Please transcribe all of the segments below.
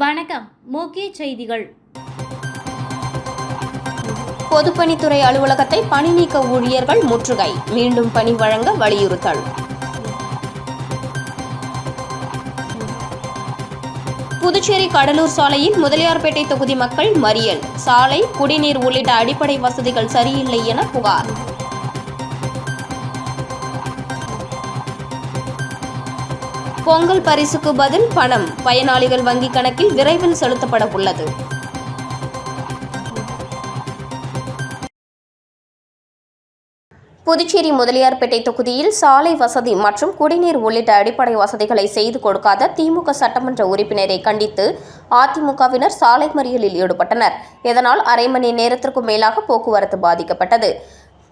வணக்கம் முக்கிய செய்திகள். பொதுப்பணித்துறை அலுவலகத்தை பணி நீக்க ஊழியர்கள் முற்றுகை. மீண்டும் பணி வழங்க வலியுறுத்தல். புதுச்சேரி கடலூர் சாலையில் முதலியார்பேட்டை தொகுதி மக்கள் மறியல். சாலை குடிநீர் உள்ளிட்ட அடிப்படை வசதிகள் சரியில்லை என புகார். பொங்கல் பரிசுக்கு பதில் பணம். பயனாளிகள் வங்கிக் கணக்கில் விரைவில் செலுத்தப்பட உள்ளது. புதுச்சேரி முதலியார்பேட்டை தொகுதியில் சாலை வசதி மற்றும் குடிநீர் உள்ளிட்ட அடிப்படை வசதிகளை செய்து கொடுக்காத திமுக சட்டமன்ற உறுப்பினரை கண்டித்து அதிமுகவினர் சாலை மறியலில் ஈடுபட்டனர். இதனால் அரை மணி நேரத்திற்கும் மேலாக போக்குவரத்து பாதிக்கப்பட்டது.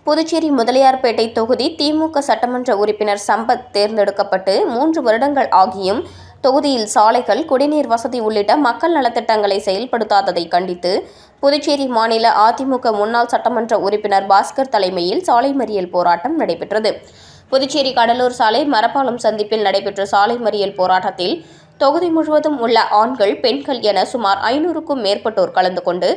புதுச்சேரி முதலியார்பேட்டை தொகுதி திமுக சட்டமன்ற உறுப்பினர் சம்பத் தேர்ந்தெடுக்கப்பட்டு மூன்று வருடங்கள் ஆகியும் தொகுதியில் சாலைகள் குடிநீர் வசதி உள்ளிட்ட மக்கள் நலத்திட்டங்களை செயல்படுத்தாததை கண்டித்து புதுச்சேரி மாநில அதிமுக முன்னாள் சட்டமன்ற உறுப்பினர் பாஸ்கர் தலைமையில் சாலை மறியல் போராட்டம் நடைபெற்றது. புதுச்சேரி கடலூர் சாலை மரப்பாலம் சந்திப்பில் நடைபெற்ற சாலை மறியல் போராட்டத்தில் தொகுதி முழுவதும் உள்ள ஆண்கள் பெண்கள் என சுமார் ஐநூறுக்கும் மேற்பட்டோர் கலந்து கொண்டு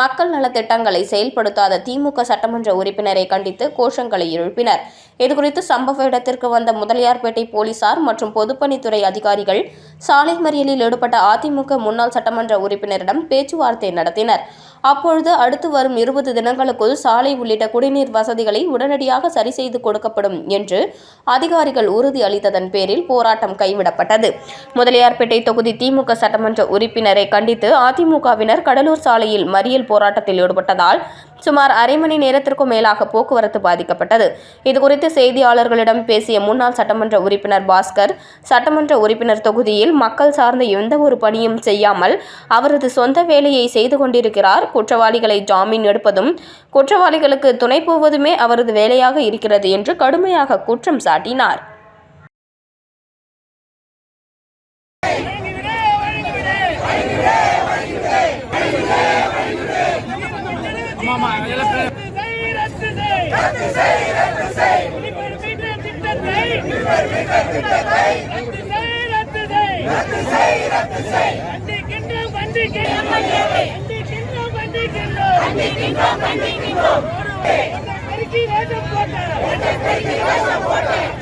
மக்கள் நலத்திட்டங்களை செயல்படுத்தாத திமுக சட்டமன்ற உறுப்பினரை கண்டித்து கோஷங்களை எழுப்பினர். இதுகுறித்து சம்பவ இடத்திற்கு வந்த முதலியார்பேட்டை போலீசார் மற்றும் பொதுப்பணித்துறை அதிகாரிகள் சாலை மறியலில் ஈடுபட்ட அதிமுக முன்னாள் சட்டமன்ற உறுப்பினரிடம் பேச்சுவார்த்தை நடத்தினர். அப்பொழுது அடுத்து வரும் இருபது தினங்களுக்குள் சாலை உள்ளிட்ட குடிநீர் வசதிகளை உடனடியாக சரி செய்து கொடுக்கப்படும் என்று அதிகாரிகள் உறுதி அளித்ததன் பேரில் போராட்டம் கைவிடப்பட்டது. முதலியார்பேட்டை தொகுதி திமுக சட்டமன்ற உறுப்பினரை கண்டித்து அதிமுகவினர் கடலூர் சாலையில் மறியல் போராட்டத்தில் ஈடுபட்டதால் சுமார் அரை மணி நேரத்திற்கும் மேலாக போக்குவரத்து பாதிக்கப்பட்டது. இதுகுறித்து செய்தியாளர்களிடம் பேசிய முன்னாள் சட்டமன்ற உறுப்பினர் பாஸ்கர் சட்டமன்ற உறுப்பினர் தொகுதியில் மக்கள் சார்ந்த எந்த ஒரு பணியும் செய்யாமல் அவரது சொந்த வேலையை செய்து கொண்டிருக்கிறார் குற்றவாளிகளை ஜாமீன் எடுப்பதும் குற்றவாளிகளுக்கு துணை போவதுமே அவரது வேலையாக இருக்கிறது என்று கடுமையாக குற்றம் சாட்டினார். ரத்து செய் ரத்து செய். கண்டிக்கின்றோம் கண்டிக்கின்றோம் கண்டிக்கின்றோம் கண்டிக்கின்றோம் பெருக்கி வேஷம் போட்ட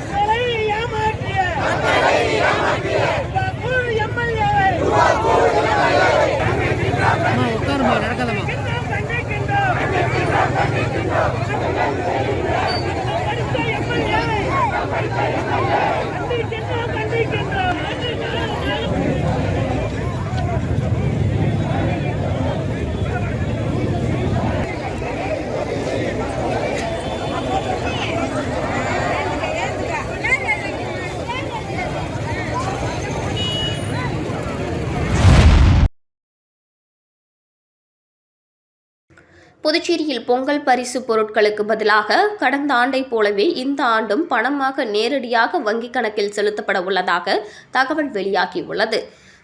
மக்களை ஏமாற்றிய கூழ் எம்எல்ஏவை அம்மா உட்காருமா நடக்காதம்மா. கண்டிக்கின்றோம் அடுத்த புதுச்சேரியில் பொங்கல் பரிசு பொருட்களுக்கு பதிலாக கடந்த ஆண்டைப் போலவே இந்த ஆண்டும் பணமாக நேரடியாக வங்கிக் கணக்கில் செலுத்தப்பட உள்ளதாக தகவல் வெளியாகியுள்ளது.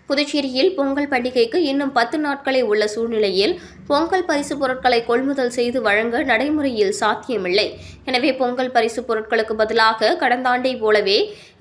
புதுச்சேரியில் பொங்கல் பண்டிகைக்கு இன்னும் பத்து நாட்களே உள்ள சூழ்நிலையில் பொங்கல் பரிசு பொருட்களை கொள்முதல் செய்து வழங்க நடைமுறையில் சாத்தியமில்லை. எனவே பொங்கல் பரிசு பொருட்களுக்கு பதிலாக கடந்த ஆண்டை போலவே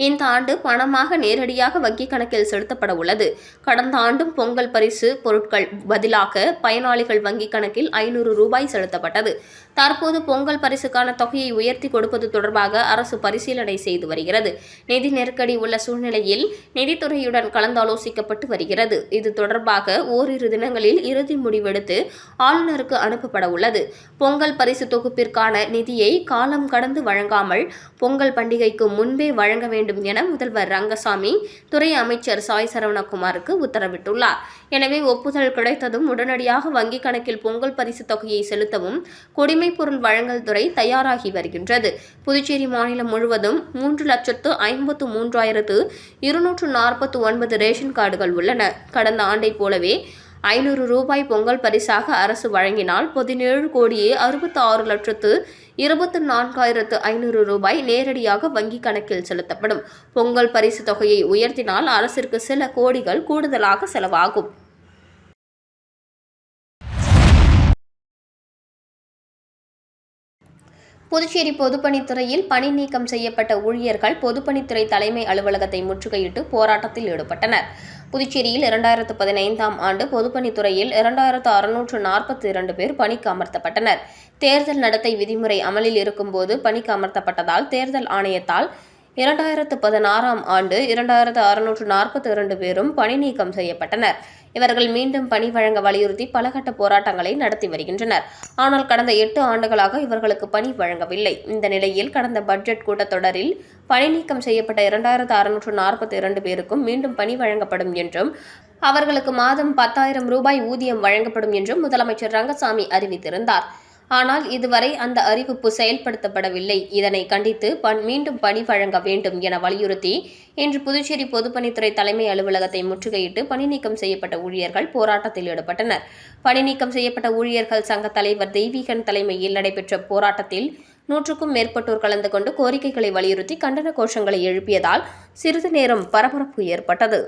இந்த ஆண்டு பணமாக நேரடியாக வங்கிக் கணக்கில் செலுத்தப்பட உள்ளது. கடந்த ஆண்டும் பொங்கல் பரிசு பொருட்கள் பதிலாக பயனாளிகள் வங்கிக் கணக்கில் ஐநூறு ரூபாய் செலுத்தப்பட்டது. தற்போது பொங்கல் பரிசுக்கான தொகையை உயர்த்தி கொடுப்பது தொடர்பாக அரசு பரிசீலனை செய்து வருகிறது. நிதி நெருக்கடி உள்ள சூழ்நிலையில் நிதித்துறையுடன் கலந்தாலோசிக்கப்பட்டு வருகிறது. இது தொடர்பாக ஓரிரு தினங்களில் இறுதி முடிவெடுத்து ஆளுநருக்கு அனுப்பப்பட உள்ளது. பொங்கல் பரிசு தொகுப்பிற்கான நிதியை காலம் கடந்து வழங்காமல் பொங்கல் பண்டிகைக்கு முன்பே வழங்க வேண்டும் என முதல்வர் ரங்கசாமி துறை அமைச்சர் சாய் சரவணகுமாருக்கு உத்தரவிட்டுள்ளார். எனவே ஒப்புதல் கிடைத்ததும் உடனடியாக வங்கிக் கணக்கில் பொங்கல் பரிசு தொகையை செலுத்தவும் குடிமைப் பொருள் வழங்கல் துறை தயாராகி வருகின்றது. புதுச்சேரி மாநிலம் முழுவதும் மூன்று லட்சத்து ஐம்பத்து மூன்றாயிரத்து இருநூற்று நாற்பத்து ஒன்பது ரேஷன் கார்டுகள் உள்ளன. கடந்த ஆண்டைப் போலவே ஐநூறு ரூபாய் பொங்கல் பரிசாக அரசு வழங்கினால் பதினேழு கோடியே அறுபத்தி ஆறு லட்சத்து இருபத்து நான்காயிரத்து ஐநூறு ரூபாய் நேரடியாக வங்கிக் கணக்கில் செலுத்தப்படும். பொங்கல் பரிசு தொகையை உயர்த்தினால் அரசிற்கு சில கோடிகள் கூடுதலாக செலவாகும். புதுச்சேரி பொதுப்பணித்துறையில் பணி நீக்கம் செய்யப்பட்ட ஊழியர்கள் பொதுப்பணித்துறை தலைமை அலுவலகத்தை முற்றுகையிட்டு போராட்டத்தில் ஈடுபட்டனர். புதுச்சேரியில் இரண்டாயிரத்து பதினைந்தாம் ஆண்டு பொதுப்பணித்துறையில் இரண்டாயிரத்து அறுநூற்று நாற்பத்தி இரண்டு பேர் பணிக்கு அமர்த்தப்பட்டனர். தேர்தல் நடத்தை விதிமுறை அமலில் இருக்கும்போது பணிக்கு அமர்த்தப்பட்டதால் தேர்தல் ஆணையத்தால் இரண்டாயிரத்து பதினாறாம் ஆண்டு இரண்டாயிரத்து அறுநூற்று நாற்பத்தி இரண்டு பேரும் பணி நீக்கம் செய்யப்பட்டனர். இவர்கள் மீண்டும் பணி வழங்க வலியுறுத்தி பலகட்ட போராட்டங்களை நடத்தி வருகின்றனர். ஆனால் கடந்த எட்டு ஆண்டுகளாக இவர்களுக்கு பணி வழங்கவில்லை. இந்த நிலையில் கடந்த பட்ஜெட் கூட்டத்தொடரில் பணி நீக்கம் செய்யப்பட்ட இரண்டாயிரத்து அறுநூற்று நாற்பத்தி இரண்டு பேருக்கும் மீண்டும் பணி வழங்கப்படும் என்றும் அவர்களுக்கு மாதம் பத்தாயிரம் ரூபாய் ஊதியம் வழங்கப்படும் என்றும் முதலமைச்சர் ரங்கசாமி அறிவித்திருந்தார். ஆனால் இதுவரை அந்த அறிவிப்பு செயல்படுத்தப்படவில்லை. இதனை கண்டித்து பண் மீண்டும் பணி வழங்க வேண்டும் என வலியுறுத்தி இன்று புதுச்சேரி பொதுப்பணித்துறை தலைமை அலுவலகத்தை முற்றுகையிட்டு பணி நீக்கம் செய்யப்பட்ட ஊழியர்கள் போராட்டத்தில் ஈடுபட்டனர். பணி நீக்கம் செய்யப்பட்ட ஊழியர்கள் சங்க தலைவர் தெய்வீகன் தலைமையில் நடைபெற்ற போராட்டத்தில் நூற்றுக்கும் மேற்பட்டோர் கலந்து கொண்டு கோரிக்கைகளை வலியுறுத்தி கண்டன கோஷங்களை எழுப்பியதால் சிறிது நேரம் பரபரப்பு ஏற்பட்டது.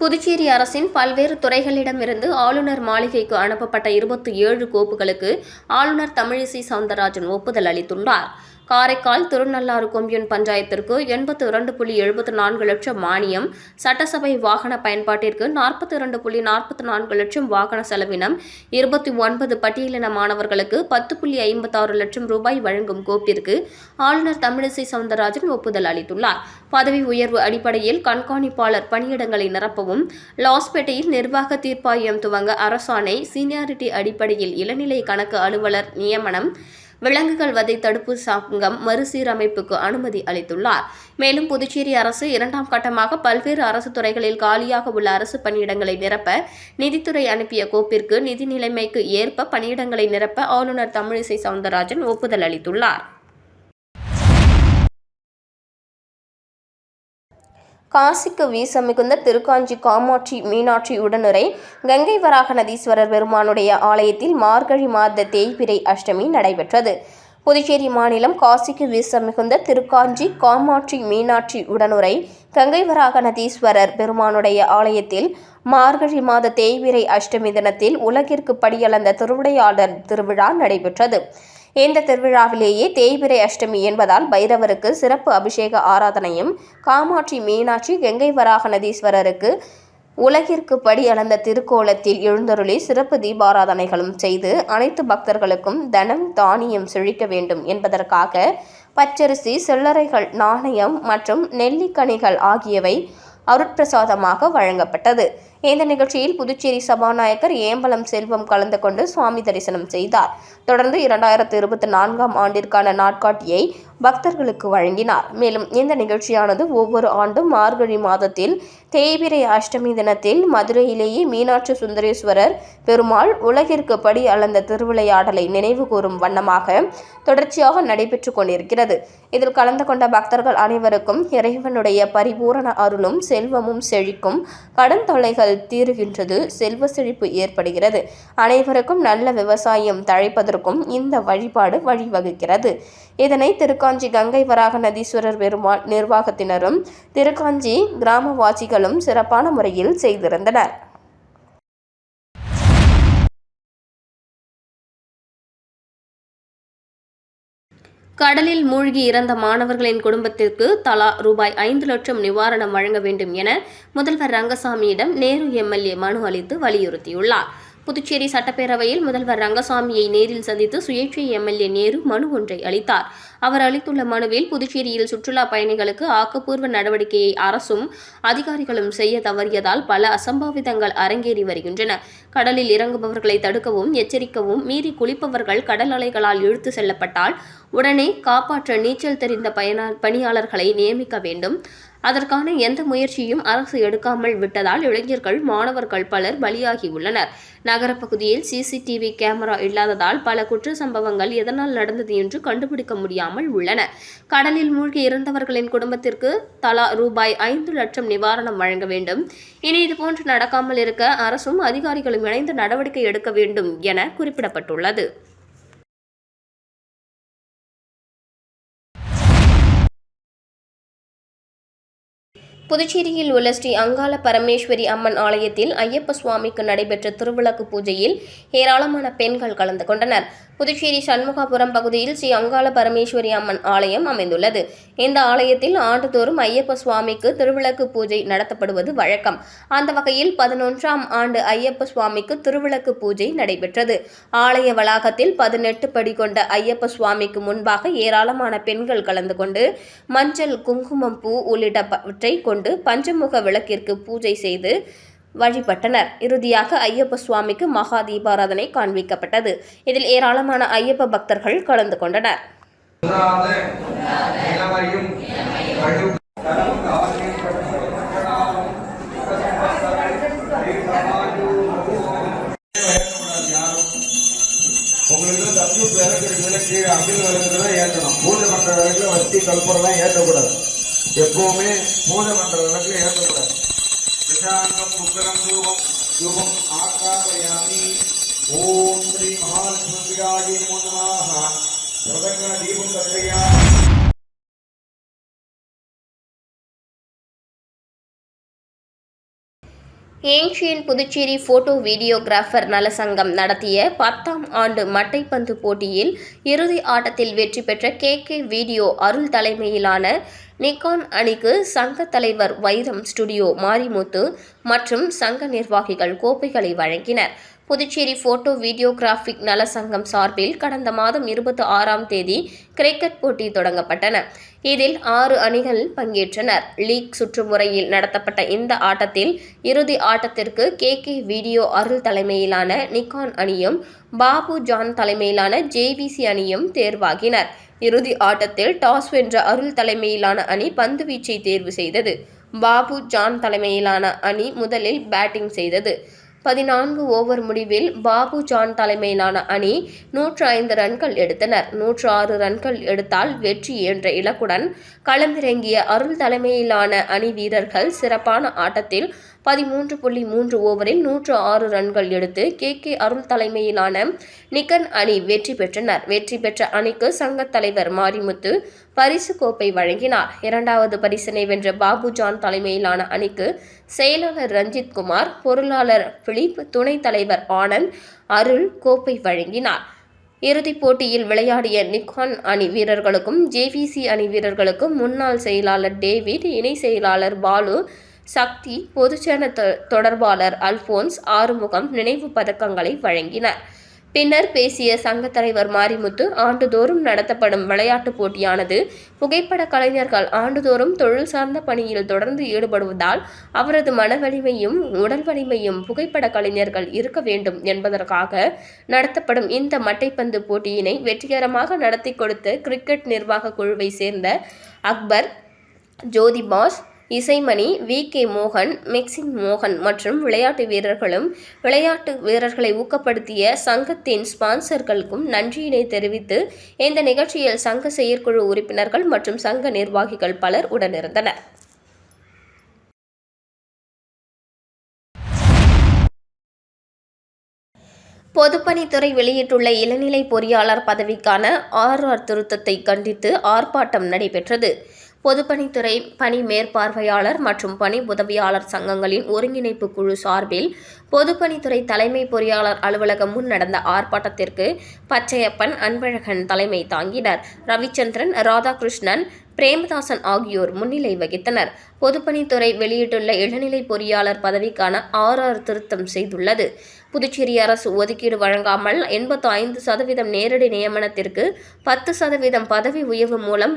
புதுச்சேரி அரசின் பல்வேறு துறைகளிடமிருந்து ஆளுநர் மாளிகைக்கு அனுப்பப்பட்ட இருபத்தி ஏழு கோப்புகளுக்கு ஆளுநர் தமிழிசை சவுந்தரராஜன் ஒப்புதல் அளித்துள்ளார். காரைக்கால் திருநள்ளாறு கொம்யூன் பஞ்சாயத்திற்கு எண்பத்து இரண்டு புள்ளி எழுபத்து நான்கு லட்சம் மானியம் சட்டசபை வாகன பயன்பாட்டிற்கு நாற்பத்தி இரண்டு புள்ளி நாற்பத்தி நான்கு லட்சம் வாகன செலவினம் இருபத்தி ஒன்பது பட்டியலின மாணவர்களுக்கு பத்து புள்ளி ஐம்பத்தாறு லட்சம் ரூபாய் வழங்கும் கோப்பிற்கு ஆளுநர் தமிழிசை சவுந்தரராஜன் ஒப்புதல் அளித்துள்ளார். பதவி உயர்வு அடிப்படையில் கண்காணிப்பாளர் பணியிடங்களை நிரப்பவும் லாஸ்பேட்டையில் நிர்வாக தீர்ப்பாயம் துவங்க அரசாணை சீனியாரிட்டி அடிப்படையில் இளநிலை கணக்கு அலுவலர் நியமனம் விலங்குகள் வதை தடுப்பு சங்கம் மறுசீரமைப்புக்கு அனுமதி அளித்துள்ளார். மேலும் புதுச்சேரி அரசு இரண்டாம் கட்டமாக பல்வேறு அரசு துறைகளில் காலியாக உள்ள அரசு பணியிடங்களை நிரப்ப நிதித்துறை அனுப்பிய கோப்பிற்கு நிதி நிலைமைக்கு ஏற்ப பணியிடங்களை நிரப்ப ஆளுநர் தமிழிசை சவுந்தரராஜன் ஒப்புதல் அளித்துள்ளார். காசிக்கு வீச மிகுந்த திருக்காஞ்சி காமாட்சி மீனாட்சி உடனுரை கங்கை வராக நதீஸ்வரர் பெருமானுடைய ஆலயத்தில் மார்கழி மாத தேய்பிரை அஷ்டமி நடைபெற்றது. புதுச்சேரி மாநிலம் காசிக்கு வீச மிகுந்த திருக்காஞ்சி காமாட்சி மீனாட்சி உடனுரை கங்கை வராக நதீஸ்வரர் பெருமானுடைய ஆலயத்தில் மார்கழி மாத தேய்பிறை அஷ்டமி தினத்தில் உலகிற்கு படியளந்த திருவிடையாளர் திருவிழா நடைபெற்றது. இந்த திருவிழாவிலேயே தேய்பிரை அஷ்டமி என்பதால் பைரவருக்கு சிறப்பு அபிஷேக ஆராதனையும் காமாட்சி மீனாட்சி கங்கை வராக நதீஸ்வரருக்கு உலகிற்கு படி அளந்த திருக்கோலத்தில் எழுந்தருளி சிறப்பு தீபாராதனைகளும் செய்து அனைத்து பக்தர்களுக்கும் தனம் தானியம் செழிக்க வேண்டும் என்பதற்காக பச்சரிசி சில்லறைகள் நாணயம் மற்றும் நெல்லிக்கனிகள் ஆகியவை அருட்பிரசாதமாக வழங்கப்பட்டது. இந்த நிகழ்ச்சியில் புதுச்சேரி சபாநாயகர் ஏம்பலம் செல்வம் கலந்து கொண்டு சுவாமி தரிசனம் செய்தார். தொடர்ந்து இரண்டாயிரத்து இருபத்தி நான்காம் ஆண்டிற்கான நாட்காட்டியை பக்தர்களுக்கு வழங்கினார். மேலும் இந்த நிகழ்ச்சியானது ஒவ்வொரு ஆண்டும் மார்கழி மாதத்தில் தேய்பிரை அஷ்டமி தினத்தில் மதுரையிலேயே மீனாட்சி சுந்தரேஸ்வரர் பெருமாள் உலகிற்கு படி அளந்த திருவிளையாடலை நினைவு கூறும் வண்ணமாக தொடர்ச்சியாக நடைபெற்று கொண்டிருக்கிறது. இதில் கலந்து கொண்ட பக்தர்கள் அனைவருக்கும் இறைவனுடைய பரிபூரண அருளும் செல்வமும் செழிக்கும் கடன் தொல்லைகள் தீருகின்றது செல்வ செழிப்பு ஏற்படுகிறது. அனைவருக்கும் நல்ல விவசாயம் தழைப்பதற்கும் இந்த வழிபாடு வழிவகுக்கிறது. இதனை திருக்காஞ்சி கங்கை வராக நதீஸ்வரர் பெருமாள் நிர்வாகத்தினரும் திருக்காஞ்சி கிராமவாசிகளும் சிறப்பான முறையில் செய்திருந்தனர். கடலில் மூழ்கி இறந்த மாணவர்களின் குடும்பத்திற்கு தலா ரூபாய் ஐந்து லட்சம் நிவாரணம் வழங்க வேண்டும் என முதல்வர் ரங்கசாமியிடம் நேரு எம்எல்ஏ மனு அளித்து வலியுறுத்தியுள்ளார். புதுச்சேரி சட்டப்பேரவையில் முதல்வர் ரங்கசாமியை நேரில் சந்தித்து சுயேட்சை எம்எல்ஏ நேரு மனு ஒன்றை அளித்தார். அவர் அளித்துள்ள மனுவில் புதுச்சேரியில் சுற்றுலா பயணிகளுக்கு ஆக்கப்பூர்வ நடவடிக்கையை அரசும் அதிகாரிகளும் செய்ய தவறியதால் பல அசம்பாவிதங்கள் அரங்கேறி வருகின்றன. கடலில் இறங்குபவர்களை தடுக்கவும் எச்சரிக்கவும் மீறி குளிப்பவர்கள் கடல் அலைகளால் இழுத்து செல்லப்பட்டால் உடனே காப்பாற்ற நீச்சல் தெரிந்த பயனா பணியாளர்களை நியமிக்க வேண்டும். அதற்கான எந்த முயற்சியும் அரசு எடுக்காமல் விட்டதால் இளைஞர்கள் மாணவர்கள் பலர் பலியாகியுள்ளனர். நகரப்பகுதியில் சிசிடிவி கேமரா இல்லாததால் பல குற்ற சம்பவங்கள் எதனால் நடந்தது என்று கண்டுபிடிக்க முடியாமல் உள்ளன. கடலில் மூழ்கி இறந்தவர்களின் குடும்பத்திற்கு தலா ரூபாய் ஐந்து லட்சம் நிவாரணம் வழங்க வேண்டும். இனி இதுபோன்று நடக்காமல் இருக்க அரசும் அதிகாரிகளும் இணைந்து நடவடிக்கை எடுக்க வேண்டும் என குறிப்பிடப்பட்டுள்ளது. புதுச்சேரியில் உள்ள ஸ்ரீ அங்காள பரமேஸ்வரி அம்மன் ஆலயத்தில் ஐயப்ப சுவாமிக்கு நடைபெற்ற திருவிளக்கு பூஜையில் ஏராளமான பெண்கள் கலந்து கொண்டனர். புதுச்சேரி சண்முகாபுரம் பகுதியில் ஸ்ரீ அங்காள பரமேஸ்வரி அம்மன் ஆலயம் அமைந்துள்ளது. இந்த ஆலயத்தில் ஆண்டுதோறும் ஐயப்ப சுவாமிக்கு திருவிளக்கு பூஜை நடத்தப்படுவது வழக்கம். அந்த வகையில் பதினொன்றாம் ஆண்டு ஐயப்ப சுவாமிக்கு திருவிளக்கு பூஜை நடைபெற்றது. ஆலய வளாகத்தில் பதினெட்டு படி கொண்ட ஐயப்ப சுவாமிக்கு முன்பாக ஏராளமான பெண்கள் கலந்து கொண்டு மஞ்சள் குங்குமம் பூ உள்ளிட்டவற்றை கொண்டு கொண்டு பஞ்சமுக விளக்கிற்கு பூஜை செய்து வழிபட்டனர். இறுதியாக ஐயப்ப சுவாமிக்கு மகா தீபாராதனை காண்பிக்கப்பட்டது. இதில் ஏராளமான ஐயப்ப பக்தர்கள் கலந்து கொண்டனர். இல்லாத இளமையும் கடும் தனக்கு ஆசைப்பட்டவர்களாலும் உங்களுக்கு தப்பு விளக்குறதுல கீழே அமில் விளக்குறத ஏற்றணும். பூஜை பண்ணுற விளக்குல வத்தி கல்பரெல்லாம் ஏற்றக்கூடாது. எப்பவுமே மூல மன்ற வழக்கில் ஏற்றக்கூடாது பிரசாந்தம் புக்கரம் ரூபம் ரூபம் ஆக்காதயாமி ஓம் ஸ்ரீ மகாலட்சுமியாகி மூலமாக தீபம் கட்டையா ஏன்ஷியன் புதுச்சேரி போட்டோ வீடியோகிராஃபர் நலசங்கம் நடத்திய பத்தாம் ஆண்டு மட்டைப்பந்து போட்டியில் இறுதி ஆட்டத்தில் வெற்றி பெற்ற கே கே வீடியோ அருள் தலைமையிலான நிக்கான் அணிக்கு சங்க தலைவர் வைரம் ஸ்டுடியோ மாரிமுத்து மற்றும் சங்க நிர்வாகிகள் கோப்பைகளை வழங்கினர். புதுச்சேரி போட்டோ வீடியோகிராஃபிக் நல சங்கம் சார்பில் கடந்த மாதம் இருபத்தி ஆறாம் தேதி கிரிக்கெட் போட்டி தொடங்கப்பட்டன. இதில் ஆறு அணிகள் பங்கேற்றனர். லீக் சுற்றுமுறையில் நடத்தப்பட்ட இந்த ஆட்டத்தில் இறுதி ஆட்டத்திற்கு கே கே வீடியோ அருள் தலைமையிலான நிக்கான் அணியும் பாபு ஜான் தலைமையிலான ஜேவிசி அணியும் தேர்வாகினர். இறுதி ஆட்டத்தில் டாஸ் வென்ற அருள் தலைமையிலான அணி பந்து வீச்சை தேர்வு செய்தது. பாபு ஜான் தலைமையிலான அணி முதலில் பேட்டிங் செய்தது. பதினான்கு ஓவர் முடிவில் பாபு ஜான் தலைமையிலான அணி நூற்று ஐந்து ரன்கள் எடுத்தனர். நூற்று ஆறு ரன்கள் எடுத்தால் வெற்றி என்ற இலக்குடன் களமிறங்கிய அருள் தலைமையிலான அணி வீரர்கள் சிறப்பான ஆட்டத்தில் பதிமூன்று புள்ளி மூன்று ஓவரில் நூற்று ஆறு ரன்கள் எடுத்து கே. கே. அருள் தலைமையிலான நிக்கன் அணி வெற்றி பெற்றனர். வெற்றி பெற்ற அணிக்கு சங்கத் தலைவர் மாரிமுத்து பரிசு கோப்பை வழங்கினார். இரண்டாவது பரிசினை வென்ற பாபு ஜான் தலைமையிலான அணிக்கு செயலாளர் ரஞ்சித் குமார் பொருளாளர் பிலிப் துணைத் தலைவர் ஆனந்த் அருள் கோப்பை வழங்கினார். இறுதிப் போட்டியில் விளையாடிய நிக்கான் அணி வீரர்களுக்கும் ஜேவிசி அணி வீரர்களுக்கும் முன்னாள் செயலாளர் டேவிட் இணை செயலாளர் பாலு சக்தி பொதுச்சேன தொ- தொடர்பாளர் அல்போன்ஸ் ஆறுமுகம் நினைவு பதக்கங்களை வழங்கினர். பின்னர் பேசிய சங்க தலைவர் மாரிமுத்து ஆண்டுதோறும் நடத்தப்படும் விளையாட்டுப் போட்டியானது புகைப்பட கலைஞர்கள் ஆண்டுதோறும் தொழில் சார்ந்த பணியில் தொடர்ந்து ஈடுபடுவதால் அவரது மன வலிமையும் உடல் வலிமையும் புகைப்பட கலைஞர்கள் இருக்க வேண்டும் என்பதற்காக நடத்தப்படும் இந்த மட்டைப்பந்து போட்டியினை வெற்றிகரமாக நடத்தி கொடுத்த கிரிக்கெட் நிர்வாக குழுவை சேர்ந்த அக்பர் ஜோதி பாஸ் இசைமணி வி. கே. மோகன் மிக்சிங் மோகன் மற்றும் விளையாட்டு வீரர்களும் விளையாட்டு வீரர்களை ஊக்கப்படுத்திய சங்கத்தின் ஸ்பான்சர்களுக்கும் நன்றியினை தெரிவித்து இந்த நிகழ்ச்சியில் சங்க செயற்குழு உறுப்பினர்கள் மற்றும் சங்க நிர்வாகிகள் பலர் உடனிருந்தனர். பொதுப்பணித்துறை வெளியிட்டுள்ள இளநிலை பொறியாளர் பதவிக்கான ஆர்ஆர் திருத்தத்தை கண்டித்து ஆர்ப்பாட்டம் நடைபெற்றது. பொதுப்பணித்துறை பணி மேற்பார்வையாளர் மற்றும் பணி உதவியாளர் சங்கங்களின் ஒருங்கிணைப்பு குழு சார்பில் பொதுப்பணித்துறை தலைமை பொறியாளர் அலுவலகம் முன் நடந்த ஆர்ப்பாட்டத்திற்கு பச்சையப்பன் அன்பழகன் தலைமை தாங்கினர். ரவிச்சந்திரன் ராதாகிருஷ்ணன் பிரேமதாசன் ஆகியோர் முன்னிலை வகித்தனர். பொதுப்பணித்துறை வெளியிட்டுள்ள இளநிலை பொறியாளர் பதவிக்கான ஆர்ஆர் திருத்தம் செய்துள்ளது. புதுச்சேரி அரசு ஒதுக்கீடு வழங்காமல் எண்பத்து ஐந்து சதவீதம் நேரடி நியமனத்திற்கு பத்து சதவீதம் பதவி உயர்வு மூலம்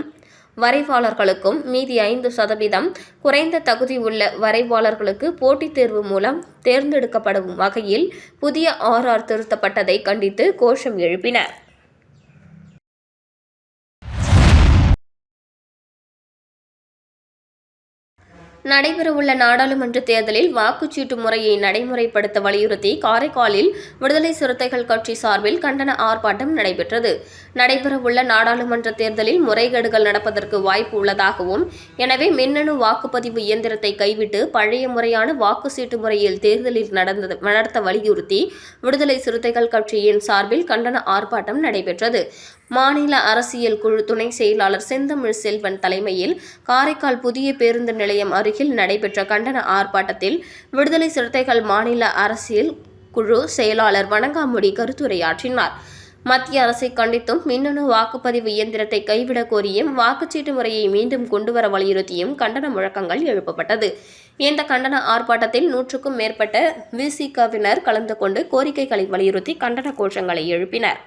வரைவாளர்களுக்கும் மீதி ஐந்து சதவீதம் குறைந்த தகுதி உள்ள வரைவாளர்களுக்கு போட்டித் தேர்வு மூலம் தேர்ந்தெடுக்கப்படும் வகையில் புதிய ஆர்ஆர் திருத்தப்பட்டதை கண்டித்து கோஷம் எழுப்பினர். நடைபெறவுள்ள நாடாளுமன்ற தேர்தலில் வாக்குச்சீட்டு முறையை நடைமுறைப்படுத்த வலியுறுத்தி காரைக்காலில் விடுதலை சிறுத்தைகள் கட்சி சார்பில் கண்டன ஆர்ப்பாட்டம் நடைபெற்றது. நடைபெறவுள்ள நாடாளுமன்ற தேர்தலில் முறைகேடுகள் நடப்பதற்கு வாய்ப்பு உள்ளதாகவும் எனவே மின்னணு வாக்குப்பதிவு இயந்திரத்தை கைவிட்டு பழைய முறையான வாக்குச்சீட்டு முறையில் தேர்தலில் நடந்தது நடத்த வலியுறுத்தி விடுதலை சிறுத்தைகள் கட்சியின் சார்பில் கண்டன ஆர்ப்பாட்டம் நடைபெற்றது. மாநில அரசியல் குழு துணை செயலாளர் செந்தமிழ் செல்வன் தலைமையில் காரைக்கால் புதிய பேருந்து நிலையம் அருகில் நடைபெற்ற கண்டன ஆர்ப்பாட்டத்தில் விடுதலை சிறுத்தைகள் மாநில அரசியல் குழு செயலாளர் வணங்காமுடி கருத்துரையாற்றினார். மத்திய அரசை கண்டித்தும் மின்னணு வாக்குப்பதிவு இயந்திரத்தை கைவிடக் கோரியும் வாக்குச்சீட்டு முறையை மீண்டும் கொண்டுவர வலியுறுத்தியும் கண்டன முழக்கங்கள் எழுப்பப்பட்டது. இந்த கண்டன ஆர்ப்பாட்டத்தில் நூற்றுக்கும் மேற்பட்ட விசிகவினர் கலந்து கொண்டு கோரிக்கைகளை வலியுறுத்தி கண்டன கோஷங்களை எழுப்பினர்.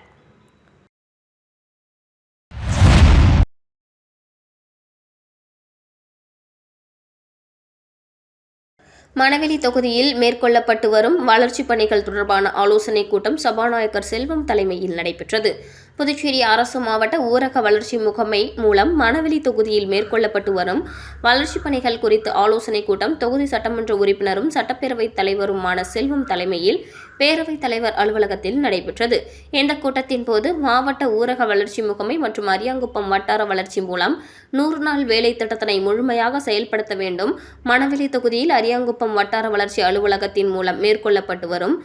மணவெளி தொகுதியில் மேற்கொள்ளப்பட்டு வரும் வளர்ச்சிப் பணிகள் தொடர்பான ஆலோசனைக் கூட்டம் சபாநாயகர் செல்வம் தலைமையில் நடைபெற்றது. புதுச்சேரி அரசு மாவட்ட ஊரக வளர்ச்சி முகமை மூலம் மணவெளி தொகுதியில் மேற்கொள்ளப்பட்டு வரும் வளர்ச்சிப் பணிகள் குறித்த ஆலோசனைக் கூட்டம் தொகுதி சட்டமன்ற உறுப்பினரும் சட்டப்பேரவைத் தலைவருமான செல்வம் தலைமையில் பேரவைத் தலைவர் அலுவலகத்தில் நடைபெற்றது. இந்த கூட்டத்தின் போது மாவட்ட ஊரக வளர்ச்சி முகமை மற்றும் அரியாங்குப்பம் வட்டார வளர்ச்சி மூலம் நூறு நாள் வேலை திட்டத்தினை முழுமையாக செயல்படுத்த வேண்டும். மணவெளி தொகுதியில் அரியாங்குப்பம் வட்டார வளர்ச்சி அலுவலகத்தின் மூலம் மேற்கொள்ளப்பட்டு வரும்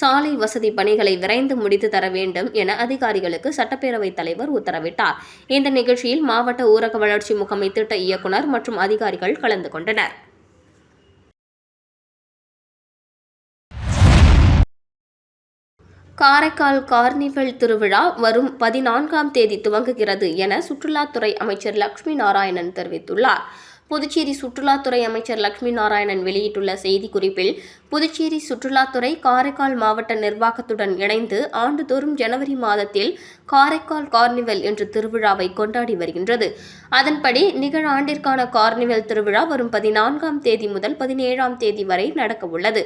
சாலை வசதி பணிகளை விரைந்து முடித்து தர வேண்டும் என அதிகாரிகளுக்கு சட்டப்பேரவைத் தலைவர் உத்தரவிட்டார். இந்த நிகழ்ச்சியில் மாவட்ட ஊரக வளர்ச்சி முகமை திட்ட இயக்குநர் மற்றும் அதிகாரிகள் கலந்து கொண்டனர். காரைக்கால் கார்னிவல் திருவிழா வரும் பதினான்காம் தேதி துவங்குகிறது என சுற்றுலாத்துறை அமைச்சர் லக்ஷ்மி நாராயணன் தெரிவித்துள்ளார். புதுச்சேரி சுற்றுலாத்துறை அமைச்சர் லட்சுமி நாராயணன் வெளியிட்டுள்ள செய்திக்குறிப்பில் புதுச்சேரி சுற்றுலாத்துறை காரைக்கால் மாவட்ட நிர்வாகத்துடன் இணைந்து ஆண்டுதோறும் ஜனவரி மாதத்தில் காரைக்கால் கார்னிவல் என்ற திருவிழாவை கொண்டாடி வருகின்றது. அதன்படி நிகழாண்டிற்கான கார்னிவல் திருவிழா வரும் பதினான்காம் தேதி முதல் பதினேழாம் தேதி வரை நடக்கவுள்ளது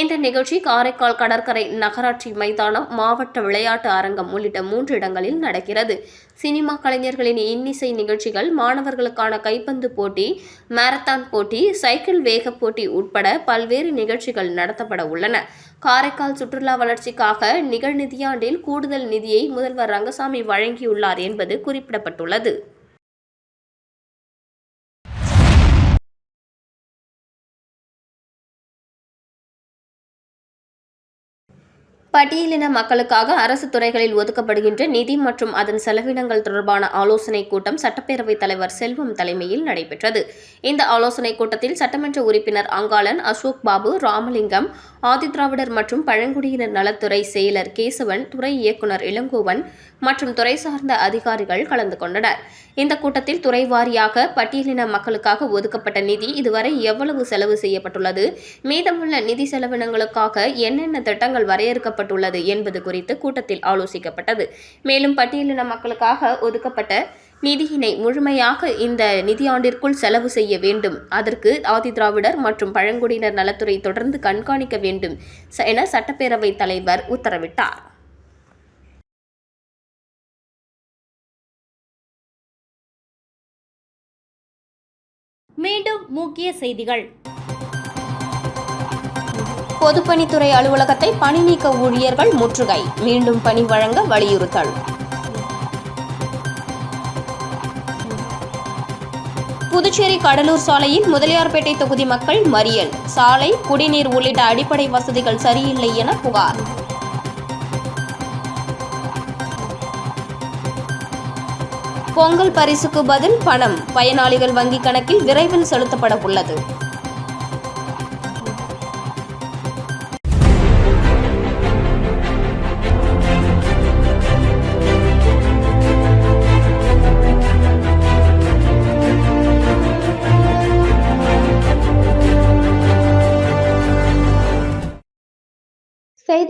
இந்த நிகழ்ச்சி காரைக்கால் கடற்கரை நகராட்சி மைதானம் மாவட்ட விளையாட்டு அரங்கம் உள்ளிட்ட மூன்று இடங்களில் நடக்கிறது. சினிமா கலைஞர்களின் இன்னிசை நிகழ்ச்சிகள் மாணவர்களுக்கான கைப்பந்து போட்டி மாரத்தான் போட்டி சைக்கிள் வேக போட்டி உட்பட பல்வேறு நிகழ்ச்சிகள் நடத்தப்பட உள்ளன. காரைக்கால் சுற்றுலா வளர்ச்சிக்காக நிகழ்நிதியாண்டில் கூடுதல் நிதியை முதல்வர் ரங்கசாமி வழங்கியுள்ளார் என்பது குறிப்பிடப்பட்டுள்ளது. பட்டியலின மக்களுக்காக அரசு துறைகளில் ஒதுக்கப்படுகின்ற நிதி மற்றும் அதன் செலவினங்கள் தொடர்பான ஆலோசனைக் கூட்டம் சட்டப்பேரவைத் தலைவர் செல்வம் தலைமையில் நடைபெற்றது. இந்த ஆலோசனைக் கூட்டத்தில் சட்டமன்ற உறுப்பினர் அங்காளன் அசோக் பாபு ராமலிங்கம் ஆதிதிராவிடர் மற்றும் பழங்குடியினர் நலத்துறை செயலர் கேசவன் துறை இயக்குநர் இளங்கோவன் மற்றும் துறை சார்ந்த அதிகாரிகள் கலந்து கொண்டனர். இந்த கூட்டத்தில் துறை வாரியாக பட்டியலின மக்களுக்காக ஒதுக்கப்பட்ட நிதி இதுவரை எவ்வளவு செலவு செய்யப்பட்டுள்ளது மீதமுள்ள நிதி செலவினங்களுக்காக என்னென்ன திட்டங்கள் வரையறுக்கப்பட்டுள்ளது என்பது குறித்து கூட்டத்தில் ஆலோசிக்கப்பட்டது. மேலும் பட்டியலின மக்களுக்காக ஒதுக்கப்பட்ட நிதியினை முழுமையாக இந்த நிதியாண்டிற்குள் செலவு செய்ய வேண்டும். அதற்கு ஆதிதிராவிடர் மற்றும் பழங்குடியினர் நலத்துறை தொடர்ந்து கண்காணிக்க வேண்டும் என சட்டப்பேரவைத் தலைவர் உத்தரவிட்டார். மீண்டும் முக்கிய செய்திகள். பொதுப்பணித்துறை அலுவலகத்தை பணி நீக்க ஊழியர்கள் முற்றுகை. மீண்டும் பணி வழங்க வலியுறுத்தல். புதுச்சேரி கடலூர் சாலையில் முதலியார்பேட்டை தொகுதி மக்கள் மறியல். சாலை குடிநீர் உள்ளிட்ட அடிப்படை வசதிகள் சரியில்லை என புகார். பொங்கல் பரிசுக்கு பதில் பணம். பயனாளிகள் வங்கிக் கணக்கில் விரைவில் செலுத்தப்பட உள்ளது